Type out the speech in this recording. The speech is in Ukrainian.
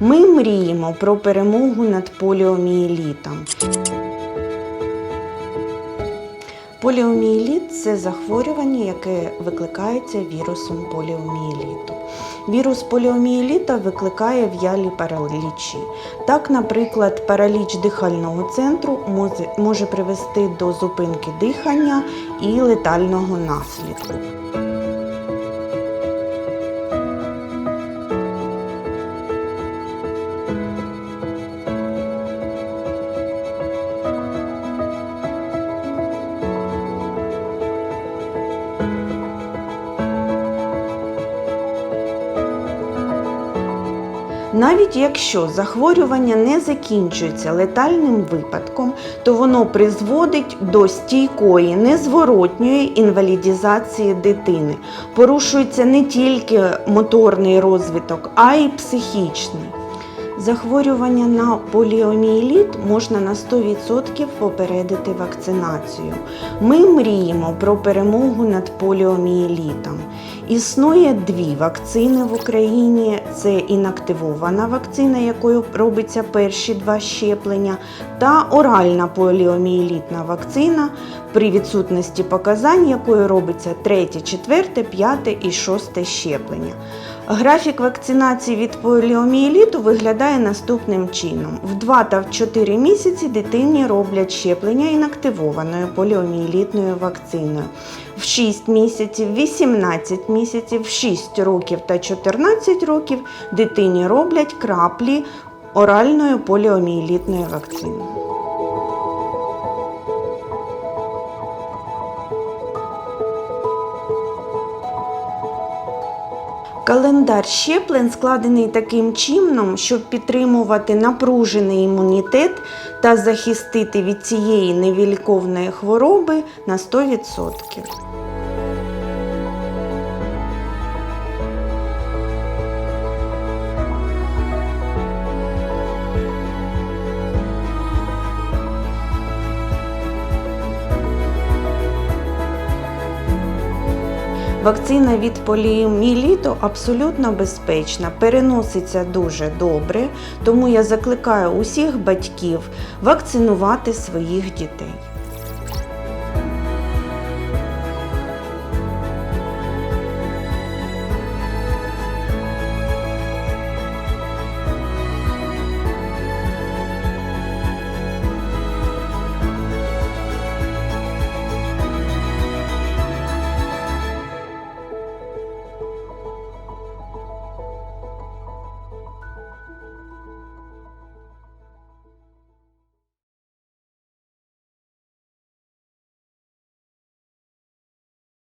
Ми мріємо про перемогу над поліомієлітом. Поліомієліт це захворювання, яке викликається вірусом поліомієліту. Вірус поліомієліта викликає в'ялі паралічі. Так, наприклад, параліч дихального центру може привести до зупинки дихання і летального наслідку. Навіть якщо захворювання не закінчується летальним випадком, то воно призводить до стійкої незворотньої інвалідізації дитини. Порушується не тільки моторний розвиток, а й психічний. Захворювання на поліомієліт можна на 100% попередити вакцинацією. Ми мріємо про перемогу над поліомієлітом. Існує дві вакцини в Україні: це інактивована вакцина, якою робиться перші два щеплення, та оральна поліомієлітна вакцина, при відсутності показань, якою робиться третє, четверте, п'яте і шосте щеплення. Графік вакцинації від поліомієліту виглядає наступним чином: в 2 та в 4 місяці дитині роблять щеплення інактивованою поліомієлітною вакциною. В 6 місяців, 18 місяців, в 6 років та 14 років дитині роблять краплі оральною поліомієлітною вакциною. Календар щеплень складений таким чином, щоб підтримувати напружений імунітет та захистити від цієї невіліковної хвороби на 100%. Вакцина від поліомієліту абсолютно безпечна, переноситься дуже добре, тому я закликаю усіх батьків вакцинувати своїх дітей.